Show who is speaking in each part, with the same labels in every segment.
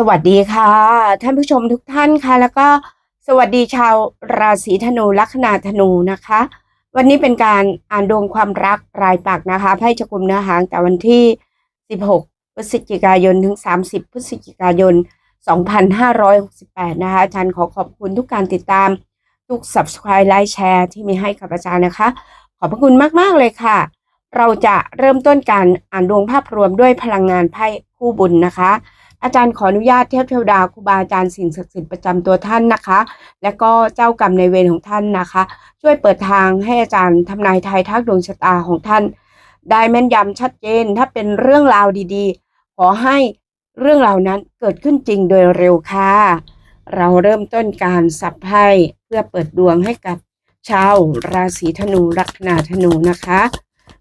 Speaker 1: สวัสดีค่ะ ท่านผู้ชมทุกท่านค่ะ แล้วก็สวัสดีชาวราศีธนูลัคนาธนูนะคะ วันนี้เป็นการอ่านดวงความรักรายปักนะคะไพ่จะกลุ่มเนื้อหางแต่วันที่ 16 พฤศจิกายนถึง 30 พฤศจิกายน 2568 นะคะอาจารย์ขอขอบคุณทุกการติดตามทุก subscribe ไลค์แชร์ที่มีให้กับอาจารย์นะคะ ขอบพระคุณมาก ๆ เลยค่ะ เราจะเริ่มต้นการอ่านดวงภาพรวมด้วยพลังงานไพ่คู่บุญนะคะ อาจารย์ขออนุญาตเทพเทวดาครูบาอาจารย์สิ่งศักดิ์สิทธิ์ประจำตัวท่านนะคะ และก็เจ้ากรรมในเวรของท่านนะคะ ช่วยเปิดทางให้อาจารย์ทำนายทายทักดวงชะตาของท่าน ได้แม่นยำชัดเจน ถ้าเป็นเรื่องราวดีๆ ขอให้เรื่องราวนั้นเกิดขึ้นจริงโดยเร็วค่ะ เราเริ่มต้นการสับไพ่เพื่อเปิดดวงให้กับชาวราศีธนูลัคนาธนูนะคะ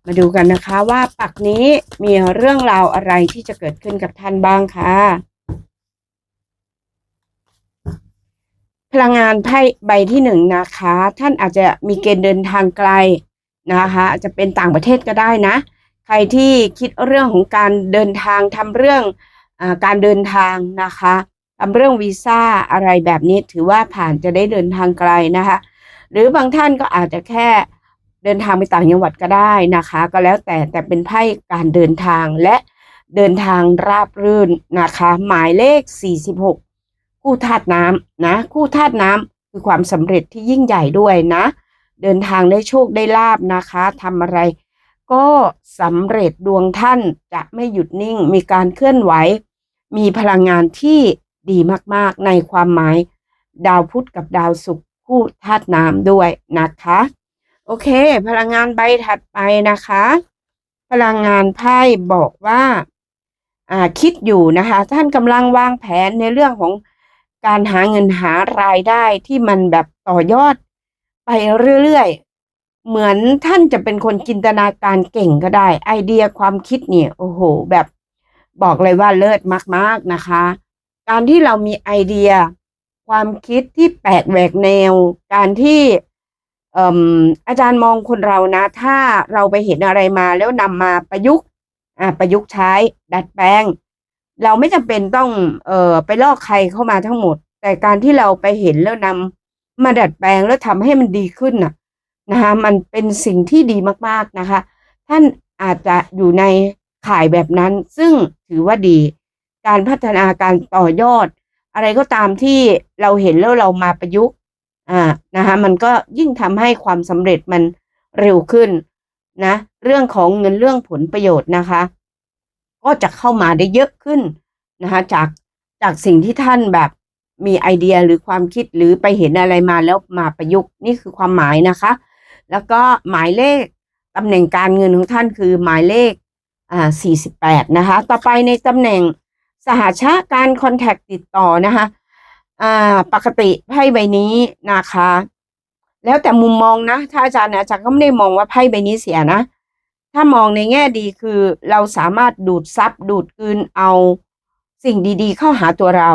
Speaker 1: มาดูกันนะคะว่าปักนี้มีเรื่องราวอะไรที่จะเกิดขึ้นกับท่านบ้างค่ะ พลังงานไพ่ใบที่หนึ่งนะคะ ท่านอาจจะมีเกณฑ์เดินทางไกลนะคะอาจจะเป็นต่างประเทศก็ได้นะ ใครที่คิดเรื่องของการเดินทางทำเรื่องอการเดินทางนะคะทำเรื่องวีซ่าอะไรแบบนี้ถือว่าผ่านจะได้เดินทางไกลนะคะ หรือบางท่านก็อาจจะแค่ เดินทางไปต่างจังหวัดก็ได้นะคะ ก็แล้วแต่แต่เป็นไพ่การเดินทางและเดินทางราบรื่นนะคะ หมายเลข 46 คู่ธาตุน้ำนะ คู่ธาตุน้ำคือความสำเร็จที่ยิ่งใหญ่ด้วยนะ เดินทางได้โชคได้ลาบนะคะทำอะไร ก็สำเร็จดวงท่านจะไม่หยุดนิ่ง มีการเคลื่อนไหว มีพลังงานที่ดีมากๆในความหมาย ดาวพุธกับดาวศุกร์คู่ธาตุน้ำด้วยนะคะ โอเค พลังงานใบถัดไปนะคะ พลังงานไพ่บอกว่าอ่าคิดอยู่นะคะ ท่านกำลังวางแผนในเรื่องของการหาเงินหารายได้ที่มันแบบต่อยอดไปเรื่อยๆ เหมือนท่านจะเป็นคนจินตนาการเก่งก็ได้ ไอเดียความคิดเนี่ยโอ้โห แบบบอกเลยว่าเลิศมากๆนะคะ การที่เรามีไอเดีย ความคิดที่แปลกแหวกแนว การที่ อาจารย์มองคนเรานะ ถ้าเราไปเห็นอะไรมาแล้วนำมาประยุกต์ประยุกต์ใช้ ดัดแปลง เราไม่จำเป็นต้องเออไปลอกใครเข้ามาทั้งหมด แต่การที่เราไปเห็นแล้วนำมาดัดแปลงแล้วทำให้มันดีขึ้นน่ะนะคะมันเป็นสิ่งที่ดีมากๆนะคะ ท่านอาจจะอยู่ในข่ายแบบนั้น ซึ่งถือว่าดี การพัฒนาการต่อยอด อะไรก็ตามที่เราเห็นแล้วเรามาประยุกต์ อ่านะคะมันก็ยิ่งทำให้ความสำเร็จมันเร็วขึ้นนะ เรื่องของเงินเรื่องผลประโยชน์นะคะ ก็จะเข้ามาได้เยอะขึ้นนะคะจากจากสิ่งที่ท่านแบบมีไอเดียหรือความคิดหรือไปเห็นอะไรมาแล้วมาประยุกต์นี่คือความหมายนะคะ แล้วก็หมายเลขตำแหน่งการเงินของท่านคือหมายเลขอ่า48 นะคะ ต่อไปในตำแหน่งสหชาการคอนแทคติดต่อนะคะ อ่า ปกติไพ่ใบนี้นะคะ แล้วแต่มุมมองนะ ถ้าอาจารย์นะอาจารย์ก็ไม่ได้มองว่าไพ่ใบนี้เสียนะ ถ้ามองในแง่ดีคือเราสามารถดูดซับดูดกืนเอาสิ่งดีๆ เข้าหาตัวเรา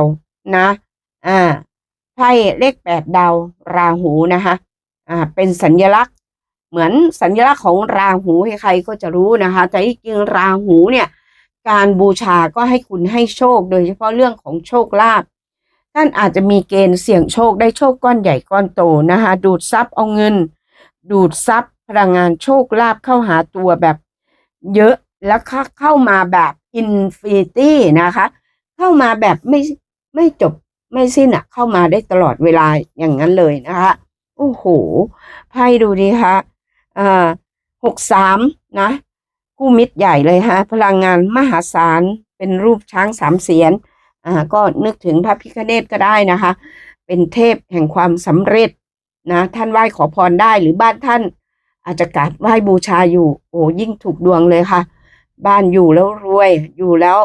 Speaker 1: นะ อ่า ไพ่เลขแปดดาวราหูนะคะ อ่า เป็นสัญลักษณ์ เหมือนสัญลักษณ์ของราหูใครๆก็จะรู้นะคะ แต่ที่จริงราหูเนี่ย การบูชาก็ให้คุณให้โชค โดยเฉพาะเรื่องของโชคลาภ ท่านอาจจะมีเกณฑ์เสี่ยงโชคได้โชคก้อนใหญ่ก้อนโตนะคะดูดซับเอาเงิน ดูดซับพลังงานโชคลาภเข้าหาตัวแบบเยอะแล้วเข้าเข้ามาแบบอินฟินิตี้นะคะ เข้ามาแบบไม่ไม่จบไม่สิ้นอะเข้ามาได้ตลอดเวลาอย่างนั้นเลยนะคะโอ้โหไพ่ดูดีคะอ่าหกสามนะคู่มิตรใหญ่เลยฮะพลังงานมหาศาลเป็นรูปช้างสามเสียน อ่าก็นึกถึงพระพิฆเนศก็ได้นะคะ เป็นเทพแห่งความสำเร็จนะท่านไหว้ขอพรได้หรือบ้านท่านอาจจะกราบไหว้บูชาอยู่ โอ้ยิ่งถูกดวงเลยค่ะ บ้านอยู่แล้วรวยอยู่แล้ว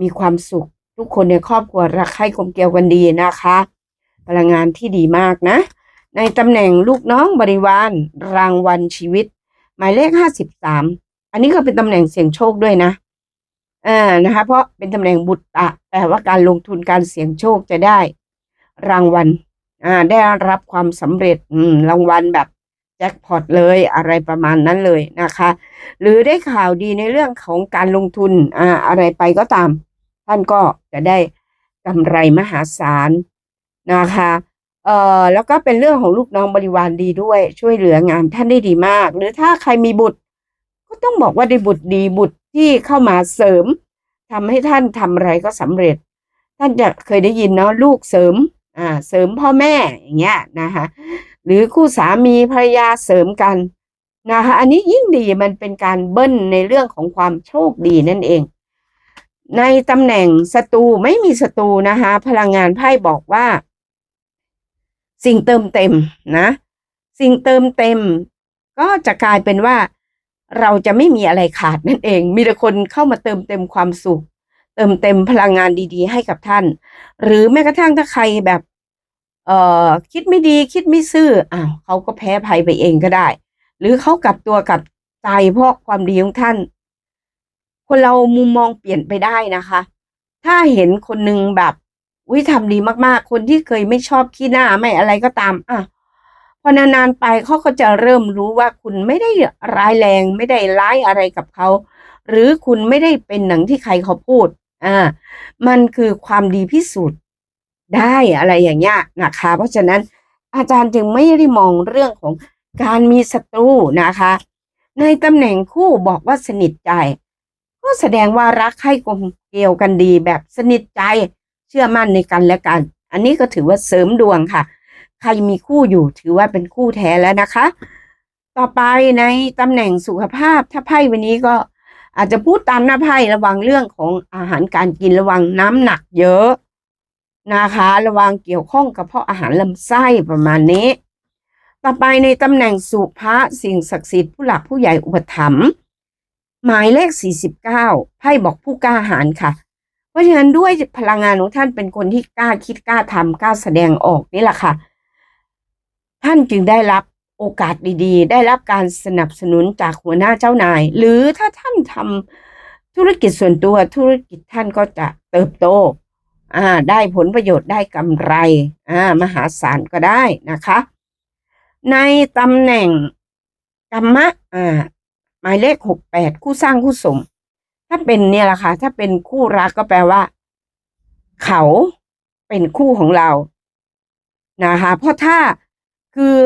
Speaker 1: มีความสุข ทุกคนในครอบครัวรักใคร่กลมเกลียวกันดีนะคะพลังงานที่ดีมากนะ ในตำแหน่งลูกน้องบริวารรางวัลชีวิต หมายเลขห้าสิบสามอันนี้ก็เป็นตำแหน่งเสี่ยงโชคด้วยนะ อ่านะคะเพราะเป็นตำแหน่งบุตรตะแปลว่าการลงทุนการเสี่ยงโชคจะได้ รางวัลอ่าได้รับความสำเร็จอืมรางวัลแบบแจ็คพอตเลยอะไรประมาณนั้นเลยนะคะ หรือได้ข่าวดีในเรื่องของการลงทุนอ่าอะไรไปก็ตาม ท่านก็จะได้กำไรมหาศาลนะคะเอ่อแล้วก็เป็นเรื่องของลูกน้องบริวารดีด้วย ช่วยเหลืองานท่านได้ดีมาก หรือถ้าใครมีบุตร ก็ต้องบอกว่าได้บุตรดีบุตร ที่เข้ามาเสริมทำให้ท่านทำอะไรก็สำเร็จ ท่านจะเคยได้ยินเนาะลูกเสริมอ่าเสริมพ่อแม่อย่างเงี้ยนะคะหรือคู่สามีภรรยาเสริมกันนะคะอันนี้ยิ่งดีมันเป็นการเบิ้ลในเรื่องของความโชคดีนั่นเอง ในตำแหน่งศัตรูไม่มีศัตรูนะคะพลังงานไพ่บอกว่า สิ่งเติมเต็มนะ สิ่งเติมเต็ม ก็จะกลายเป็นว่า เราจะไม่มีอะไรขาดนั่นเอง มีแต่คนเข้ามาเติมเต็มความสุข เติมเต็มพลังงานดีๆ ให้กับท่าน หรือแม้กระทั่งถ้าใครแบบ เอ่อคิดไม่ดีคิดไม่ซื่ออ้าวเขาก็แพ้ภัยไปเองก็ได้ หรือเขากลับตัวกลับใจเพราะความดีของท่าน คนเรามุมมองเปลี่ยนไปได้นะคะ ถ้าเห็นคนหนึ่งแบบวิทำดีมากๆ คนที่เคยไม่ชอบขี้หน้าไม่อะไรก็ตามอะ พอนานๆไปเขาก็จะเริ่มรู้ว่าคุณไม่ได้ร้ายแรงไม่ได้ร้ายอะไรกับเขาหรือคุณไม่ได้เป็นหนังที่ใครเขาพูดอ่ามันคือความดีพิสูจน์ได้อะไรอย่างเงี้ยนะคะ เพราะฉะนั้นอาจารย์จึงไม่ได้มองเรื่องของการมีศัตรูนะคะ ในตำแหน่งคู่บอกว่าสนิทใจ ก็แสดงว่ารักให้กลมเกลียวกันดีแบบสนิทใจเชื่อมั่นในกันและกัน อันนี้ก็ถือว่าเสริมดวงค่ะ ใครมีคู่อยู่ถือว่าเป็นคู่แท้แล้วนะคะ ต่อไปในตำแหน่งสุขภาพถ้าไพ่วันนี้ก็อาจจะพูดตามหน้าไพ่ระวังเรื่องของอาหารการกินระวังน้ำหนักเยอะนะคะ ระวังเกี่ยวข้องกับเพาะอาหารลำไส้ประมาณนี้ ต่อไปในตำแหน่งสุภะสิ่งศักดิ์สิทธิ์ผู้หลักผู้ใหญ่อุปถัมภ์หมายเลข 49ไพ่บอกผู้กล้าหาญค่ะ เพราะฉะนั้นด้วยพลังงานของท่านเป็นคนที่กล้าคิดกล้าทำกล้าแสดงออกนี่แหละค่ะ ท่านจึงได้รับโอกาสดีๆ ได้รับการสนับสนุนจากหัวหน้าเจ้านาย หรือถ้าท่านทำธุรกิจส่วนตัวธุรกิจท่านก็จะเติบโตอ่าได้ผลประโยชน์ได้กำไรอ่ามหาศาลก็ได้นะคะ ในตำแหน่งกรรมะอ่าหมายเลขหกแปดคู่สร้างคู่สม ถ้าเป็นเนี่ยแหละค่ะถ้าเป็นคู่รักก็แปลว่า เขาเป็นคู่ของเรานะคะเพราะถ้า คือ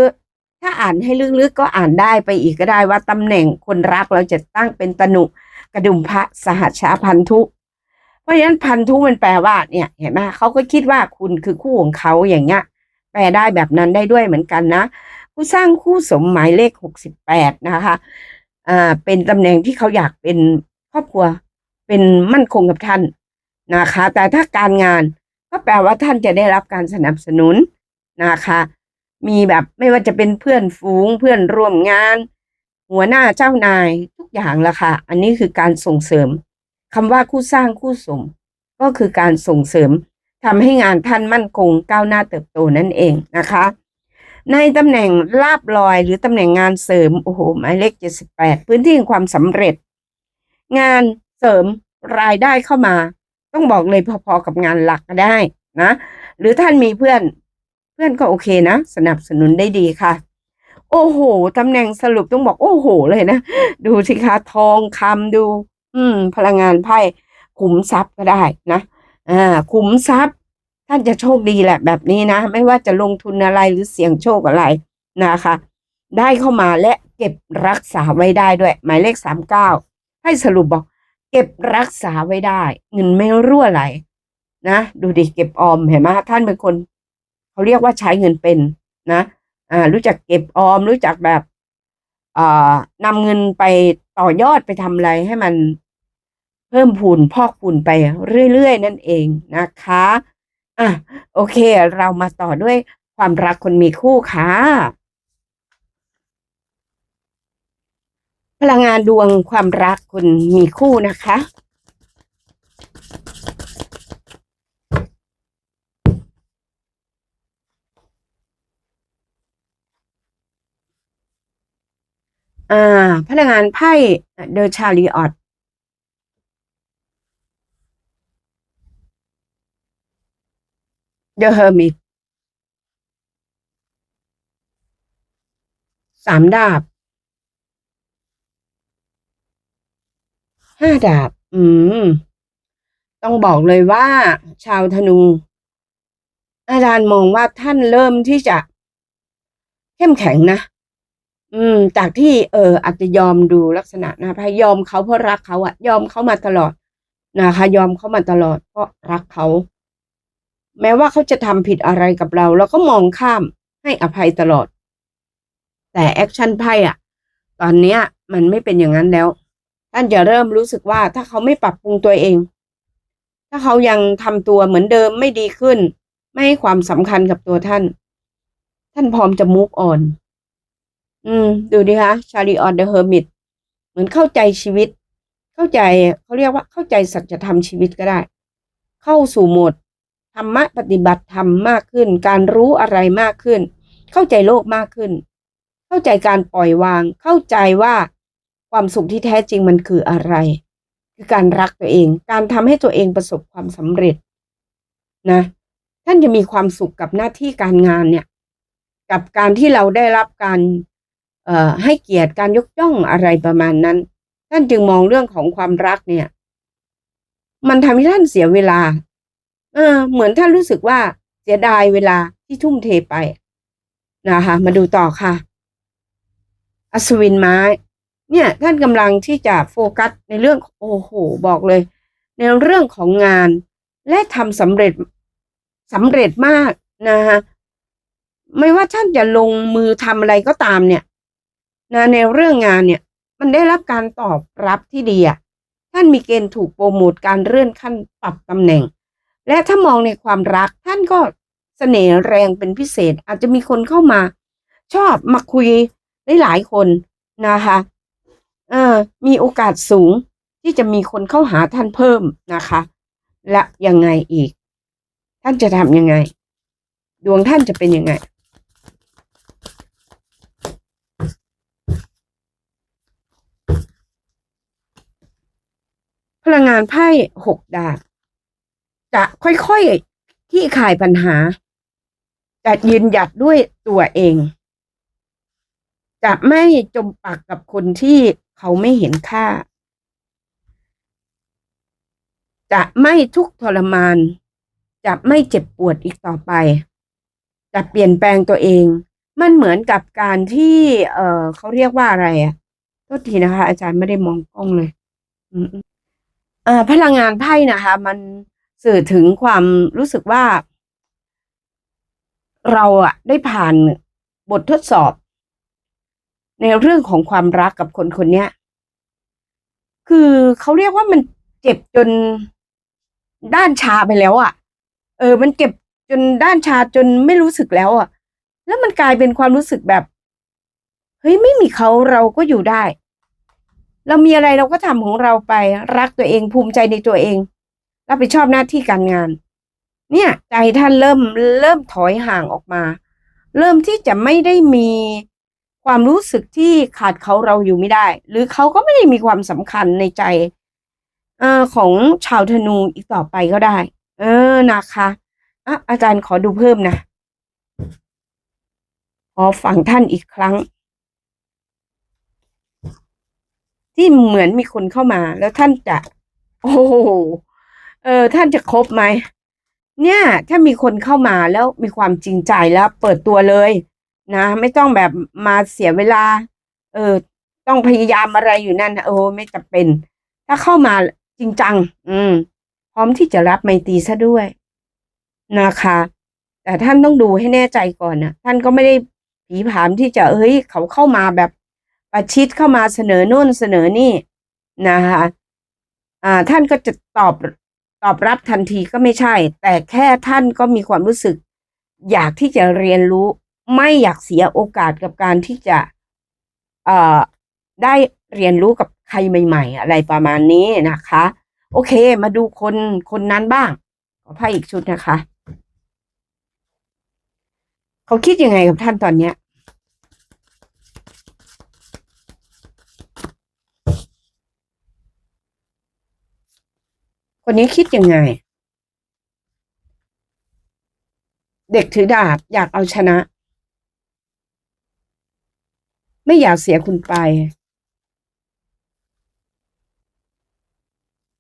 Speaker 1: ถ้าอ่านให้ลึกๆก็อ่านได้ไปอีกก็ได้ว่าตำแหน่งคนรักเราจะตั้งเป็นตนุกระดุมพระสหัชชาพันธุ เพราะฉะนั้นพันธุมันแปลว่าเนี่ยเห็นไหมเขาก็คิดว่าคุณคือคู่ของเขาอย่างเงี้ยแปลได้แบบนั้นได้ด้วยเหมือนกันนะ ผู้สร้างคู่สมหมายเลขหกสิบแปดนะคะอ่าเป็นตำแหน่งที่เขาอยากเป็นครอบครัว เป็นมั่นคงกับท่านนะคะ แต่ถ้าการงานก็แปลว่าท่านจะได้รับการสนับสนุนนะคะ มีแบบไม่ว่าจะเป็นเพื่อนฝูงเพื่อนร่วมงาน หัวหน้าเจ้านายทุกอย่างละค่ะ อันนี้คือการส่งเสริมคำว่าคู่สร้างคู่สม ก็คือการส่งเสริมทำให้งานท่านมั่นคงก้าวหน้าเติบโตนั่นเองนะคะ ในตำแหน่งลาบลอยหรือตำแหน่งงานเสริมโอ้โหหมายเลขเจ็ดสิบแปดพื้นที่แห่งความสำเร็จ งานเสริมรายได้เข้ามา ต้องบอกเลยพอๆกับงานหลักก็ได้นะ หรือท่านมีเพื่อน เพื่อนก็โอเคนะ สนับสนุนได้ดีค่ะ โอ้โหตำแหน่งสรุปต้องบอกโอ้โห เลยนะ ดูสิคะทองคำดู อืม พลังงานไพ่ขุมทรัพย์ก็ได้นะอ่าขุมทรัพย์ ท่านจะโชคดีแหละแบบนี้นะ ไม่ว่าจะลงทุนอะไรหรือเสี่ยงโชคอะไรนะคะ ได้เข้ามาและเก็บรักษาไว้ได้ด้วย หมายเลขสามเก้าให้สรุปบอกเก็บรักษาไว้ได้ เงินไม่รั่วไหลนะ ดูดิเก็บออมเห็นไหมท่านเป็นคน เขาเรียกว่าใช้เงินเป็นนะอ่ารู้จักเก็บออม รู้จักแบบอ่านำเงินไปต่อยอดไปทำอะไรให้มันเพิ่มพูนพอกพูนไปเรื่อยๆ นั่นเองนะคะอะโอเค เรามาต่อด้วยความรักคนมีคู่ค่ะ พลังงานดวงความรักคนมีคู่นะคะ อ่า พลังงานไพ่เดอชาริออตเดอะเฮอร์มิตสามดาบห้าดาบ อืม ต้องบอกเลยว่า ชาวธนู อาจารย์มองว่าท่านเริ่มที่จะ เข้มแข็งนะ อืม จากที่เอออาจจะยอมดูลักษณะนะพยยอมเขาเพราะรักเขาอะยอมเขามาตลอดนะคะ ยอมเขามาตลอดเพราะรักเขา แม้ว่าเขาจะทำผิดอะไรกับเราเราก็มองข้ามให้อภัยตลอด แต่แอคชั่นไพ่อะตอนเนี้ย มันไม่เป็นอย่างนั้นแล้ว ท่านจะเริ่มรู้สึกว่าถ้าเขาไม่ปรับปรุงตัวเอง ถ้าเขายังทำตัวเหมือนเดิมไม่ดีขึ้น ไม่ให้ความสำคัญกับตัวท่าน ท่านพร้อมจะมุกอ่อน อืม ดูดิคะชาลีออนเดอะเฮอร์มิตเหมือนเข้าใจชีวิต เข้าใจเขาเรียกว่าเข้าใจสัจธรรมชีวิตก็ได้ เข้าสู่โหมดธรรมะปฏิบัติธรรมมากขึ้น การรู้อะไรมากขึ้น เข้าใจโลกมากขึ้น เข้าใจการปล่อยวาง เข้าใจว่าความสุขที่แท้จริงมันคืออะไร คือการรักตัวเอง การทำให้ตัวเองประสบความสำเร็จ นะ ท่านจะมีความสุขกับหน้าที่การงานเนี่ย กับการที่เราได้รับการ ให้เกียรติการยกย่องอะไรประมาณนั้น ท่านจึงมองเรื่องของความรักเนี่ย มันทำให้ท่านเสียเวลา เออ เหมือนท่านรู้สึกว่าเสียดายเวลาที่ทุ่มเทไปนะคะมาดูต่อค่ะ อัศวินไม้ เนี่ย ท่านกำลังที่จะโฟกัสในเรื่องโอ้โหบอกเลย ในเรื่องของงาน และทำสำเร็จสำเร็จมากนะคะไม่ว่าท่านจะลงมือทำอะไรก็ตามเนี่ย นะในเรื่องงานเนี่ย มันได้รับการตอบรับที่ดีอะท่านมีเกณฑ์ถูกโปรโมทการเลื่อนขั้นปรับตำแหน่ง และถ้ามองในความรักท่านก็เสน่ห์แรงเป็นพิเศษ อาจจะมีคนเข้ามา ชอบมาคุยได้หลายคนนะคะเออมีโอกาสสูงที่จะมีคนเข้าหาท่านเพิ่มนะคะ และยังไงอีก ท่านจะทำยังไง ดวงท่านจะเป็นยังไง ลังงานไพ่หกดาบจะค่อยๆที่ขายปัญหา จะยืนหยัดด้วยตัวเอง จะไม่จมปากกับคนที่เขาไม่เห็นค่า จะไม่ทุกข์ทรมาน จะไม่เจ็บปวดอีกต่อไป จะเปลี่ยนแปลงตัวเอง มันเหมือนกับการที่ เออเขาเรียกว่าอะไรอะโทษทีนะคะ อาจารย์ไม่ได้มองกล้องเลย อืม พลังงานไพ่นะคะ มันสื่อถึงความรู้สึกว่า เราอะได้ผ่านบททดสอบ ในเรื่องของความรักกับคนคนนี้คือเขาเรียกว่ามันเจ็บจนด้านชาไปแล้วอะเออ มันเจ็บจนด้านชาจนไม่รู้สึกแล้วอะแล้วมันกลายเป็นความรู้สึกแบบ เฮ้ยไม่มีเขาเราก็อยู่ได้ เรามีอะไรเราก็ทำของเราไปรักตัวเองภูมิใจในตัวเอง รับผิดชอบหน้าที่การงาน เนี่ยใจท่านเริ่มเริ่มถอยห่างออกมา เริ่มที่จะไม่ได้มีความรู้สึกที่ขาดเขาเราอยู่ไม่ได้ หรือเขาก็ไม่ได้มีความสำคัญในใจอของชาวธนูอีกต่อไปก็ได้ เออนะคะอะอาจารย์ขอดูเพิ่มนะขอฟังท่านอีกครั้ง ที่เหมือนมีคนเข้ามา แล้วท่านจะ โอ้โหเออ ท่านจะครบไหมเนี่ย ถ้ามีคนเข้ามาแล้วมีความจริงใจแล้ว เปิดตัวเลย นะ ไม่ต้องแบบมาเสียเวลา เออ ต้องพยายามอะไรอยู่นั่นโอ้ไม่จำเป็น ถ้าเข้ามาจริงจัง อืม พร้อมที่จะรับไมตรีซะด้วย นะคะ แต่ท่านต้องดูให้แน่ใจก่อนนะท่านก็ไม่ได้ผีผามที่จะเฮ้ยเขาเข้ามาแบบ ประชิดเข้ามาเสนอโน่นเสนอนี่นะคะอ่าท่านก็จะตอบตอบรับทันทีก็ไม่ใช่ แต่แค่ท่านก็มีความรู้สึก อยากที่จะเรียนรู้ ไม่อยากเสียโอกาสกับการที่จะเอ่อได้เรียนรู้กับใครใหม่ ๆ อะไรประมาณนี้นะคะ โอเค มาดูคนคนนั้นบ้างขอไพ่อีกชุดนะคะ เขาคิดยังไงกับท่านตอนเนี้ย คนนี้คิดยังไง เด็กถือดาบอยากเอาชนะ ไม่อยากเสียคุณไป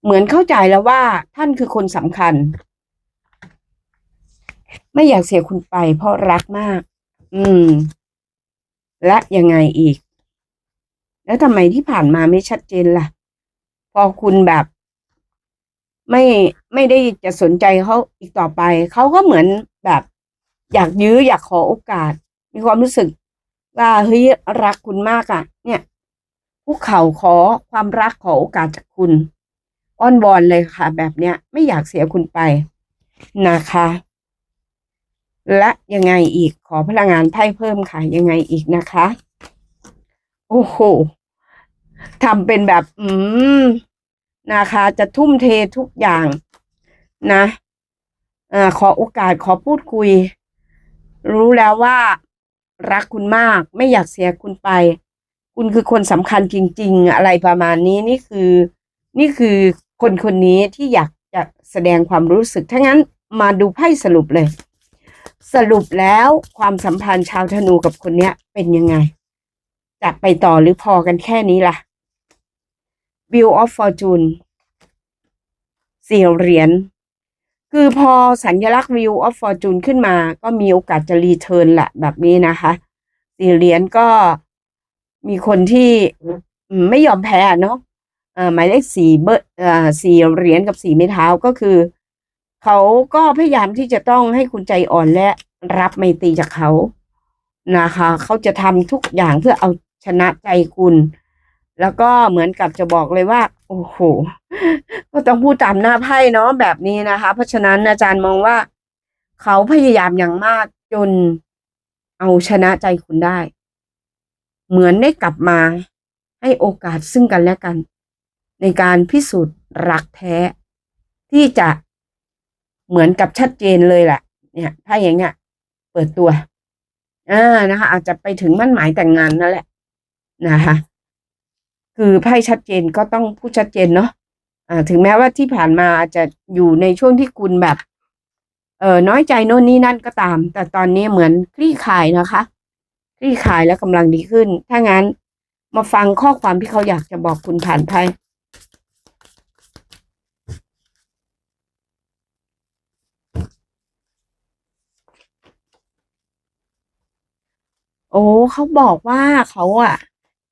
Speaker 1: เหมือนเข้าใจแล้วว่าท่านคือคนสำคัญ ไม่อยากเสียคุณไป เพราะรักมาก อืม และยังไงอีก แล้วทำไมที่ผ่านมาไม่ชัดเจนล่ะ พอคุณแบบ ไม่ไม่ได้จะสนใจเขาอีกต่อไป เขาก็เหมือนแบบอยากยื้ออยากขอโอกาส มีความรู้สึกว่าเฮ้ยรักคุณมากอะ่ะ เนี่ยคุกเข่าขอความรักขอโอกาสจากคุณอ้อนวอนเลยค่ะ แบบเนี้ยไม่อยากเสียคุณไปนะคะ และยังไงอีกขอพลังงานไพ่เพิ่มค่ะ ยังไงอีกนะคะ โอ้โหทำเป็นแบบ อืม นะคะจะทุ่มเททุกอย่างนะอขอโอกาสขอพูดคุย รู้แล้วว่ารักคุณมากไม่อยากเสียคุณไป คุณคือคนสำคัญจริง ๆ อะไรประมาณนี้นี่คือ นี่คือคนคนนี้ที่อยากจะแสดงความรู้สึกถ้างั้นมาดูไพ่สรุปเลย สรุปแล้วความสัมพันธ์ชาวธนูกับคนเนี้ยเป็นยังไง จะไปต่อหรือพอกันแค่นี้ล่ะ Wheel of Fortune สี่เหรียญ คือพอสัญลักษณ์ Wheel of Fortune ขึ้นมา ก็มีโอกาสจะรีเทิร์นแหละแบบนี้นะคะ สี่เหรียญก็มีคนที่ไม่ยอมแพ้เนาะหมายเลขสี่เบอร์สี่เหรียญกับสี่ไม้เท้าก็คือ เขาก็พยายามที่จะต้องให้คุณใจอ่อนและรับไม่ตีจากเขานะคะ เขาจะทำทุกอย่างเพื่อเอาชนะใจคุณ แล้วก็เหมือนกับจะบอกเลยว่า โอ้โหก็ต้องพูดตามหน้าไพ่เนาะแบบนี้นะคะ เพราะฉะนั้นอาจารย์มองว่า เขาพยายามอย่างมากจนเอาชนะใจคุณได้ เหมือนได้กลับมา ให้โอกาสซึ่งกันและกัน ในการพิสูจน์รักแท้ ที่จะเหมือนกับชัดเจนเลยแหละ เนี่ย ถ้าอย่างเงี้ยเปิดตัวอ่านะคะ อาจจะไปถึงมั่นหมายแต่งงานนั่นแหละนะคะ คือไพ่ชัดเจนก็ต้องพูดชัดเจนเนาะอ่า ถึงแม้ว่าที่ผ่านมาอาจจะอยู่ในช่วงที่คุณแบบ เออน้อยใจโน่นนี่นั่นก็ตาม แต่ตอนนี้เหมือนคลี่คลายนะคะ คลี่คลายแล้วกำลังดีขึ้น ถ้างั้นมาฟังข้อความที่เขาอยากจะบอกคุณผ่านไพ่โอ้เขาบอกว่าเขาอะ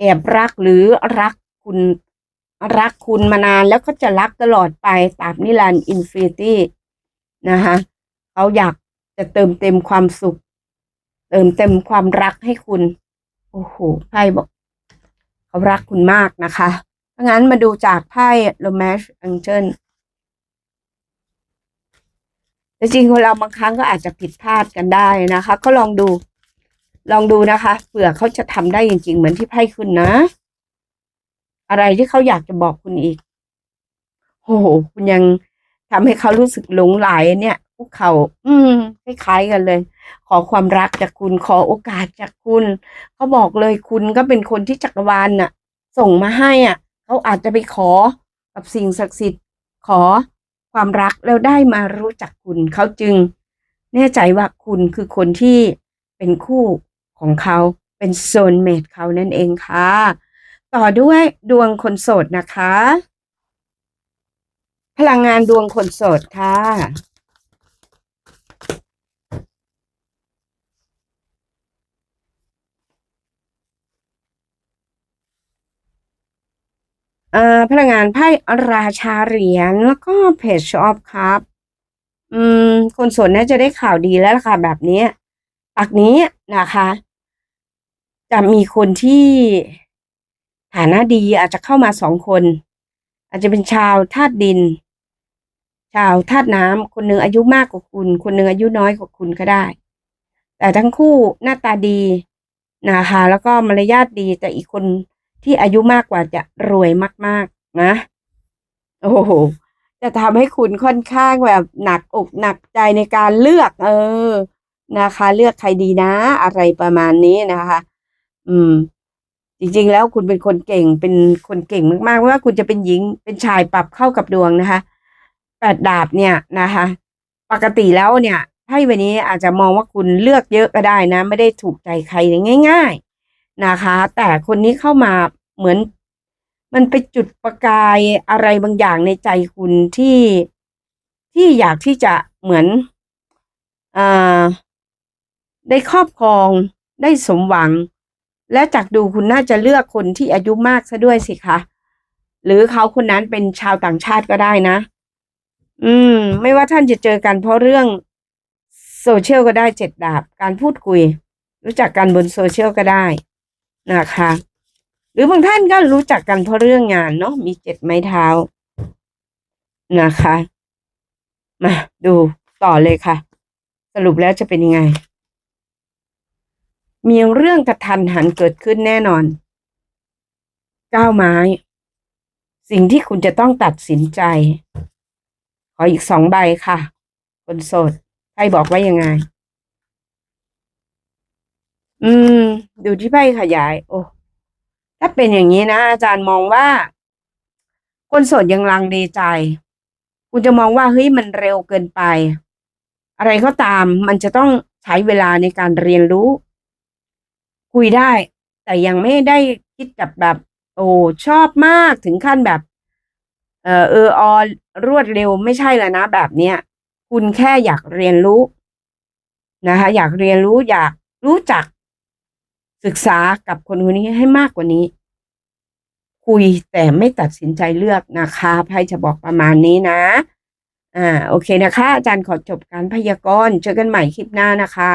Speaker 1: แอบรักหรือรักคุณรักคุณมานานแล้วก็จะรักตลอดไปตาบนิรันดร์อินฟินิตี้นะคะเขาอยากจะเติมเต็มความสุข เติมเต็มความรักให้คุณ โอ้โหไพ่บอก เขารักคุณมากนะคะถ้างั้นมาดูจากไพ่ Romance Angel แต่จริงคนเราบางครั้งก็อาจจะผิดพลาดกันได้นะคะ ก็ลองดู ลองดูนะคะเผื่อเขาจะทำได้จริง ๆ เหมือนที่ไพ่คุณนะ อะไรที่เขาอยากจะบอกคุณอีกโอ้โหคุณยังทำให้เขารู้สึกหลงไหลเนี่ยพวกเขา อืมคล้ายๆกันเลย ขอความรักจากคุณขอโอกาสจากคุณเขาบอกเลยคุณก็เป็นคนที่จักรวาลน่ะ ส่งมาให้อะเขาอาจจะไปขอกับสิ่งศักดิ์สิทธิ์ ขอความรักแล้วได้มารู้จักคุณเขาจึง แน่ใจว่าคุณคือคนที่เป็นคู่ ของเขาเป็นโซนเมทเขานั่นเองค่ะ ต่อด้วยดวงคนโสดนะคะ พลังงานดวงคนโสดค่ะอ่าพลังงานไพ่ราชาเหรียญแล้วก็เพจชอปครับ อืม คนโสดน่าจะได้ข่าวดีแล้วล่ะค่ะแบบนี้ ปักนี้นะคะ จะมีคนที่ฐานะดีอาจจะเข้ามาสองคน อาจจะเป็นชาวธาตุดิน ชาวธาตุน้ำคนหนึ่งอายุมากกว่าคุณ คนหนึ่งอายุน้อยกว่าคุณก็ได้ แต่ทั้งคู่หน้าตาดีนะคะแล้วก็มารยาทดีแต่อีกคนที่อายุมากกว่าจะรวยมาก ๆ นะ โอ้โหจะทำให้คุณค่อนข้างแบบหนักอกหนักใจในการเลือก เออนะคะ เลือกใครดีนะ อะไรประมาณนี้นะคะ อืม จริงๆ แล้วคุณเป็นคนเก่ง เป็นคนเก่งมากๆ ว่าคุณจะเป็นหญิง เป็นชายปรับเข้ากับดวงนะคะแปดดาบเนี่ยนะคะ ปกติแล้วเนี่ยไพ่ใบนี้อาจจะมองว่าคุณเลือกเยอะก็ได้นะ ไม่ได้ถูกใจใครง่าย ๆนะคะ แต่คนนี้เข้ามาเหมือน มันไปจุดประกายอะไรบางอย่างในใจคุณที่ที่อยากที่จะเหมือนอ่าได้ครอบครองได้สมหวัง และจากดูคุณน่าจะเลือกคนที่อายุมากซะด้วยสิคะหรือเขาคนนั้นเป็นชาวต่างชาติก็ได้นะ อืม ไม่ว่าท่านจะเจอกันเพราะเรื่องโซเชียลก็ได้เจ็ดดาบ การพูดคุย รู้จักกันบนโซเชียลก็ได้นะคะ หรือบางท่านก็รู้จักกันเพราะเรื่องงานเนาะมีเจ็ดไม้เท้านะคะ มาดูต่อเลยค่ะ สรุปแล้วจะเป็นยังไง มีเรื่องกระทันหันเกิดขึ้นแน่นอนก้าวไม้ สิ่งที่คุณจะต้องตัดสินใจ ขออีกสองใบค่ะ คนโสดไพ่บอกว่ายังไง อืม ดูที่ไพ่ขยาย โอ้ถ้าเป็นอย่างนี้นะ อาจารย์มองว่า คนโสดยังลังเลใจ คุณจะมองว่าเฮ้ยมันเร็วเกินไป อะไรก็ตาม มันจะต้องใช้เวลาในการเรียนรู้ คุยได้ แต่ยังไม่ได้คิดกับแบบ โอ้ชอบมากถึงขั้นแบบ เออเออออรวดเร็วไม่ใช่แล้วนะ แบบเนี้ยคุณแค่อยากเรียนรู้นะคะอยากเรียนรู้อยากรู้จัก ศึกษากับคนคนนี้ให้มากกว่านี้ คุยแต่ไม่ตัดสินใจเลือกนะคะไพ่จะบอกประมาณนี้นะอ่าโอเคนะคะ อาจารย์ขอจบการพยากรณ์เจอกันใหม่คลิปหน้านะคะ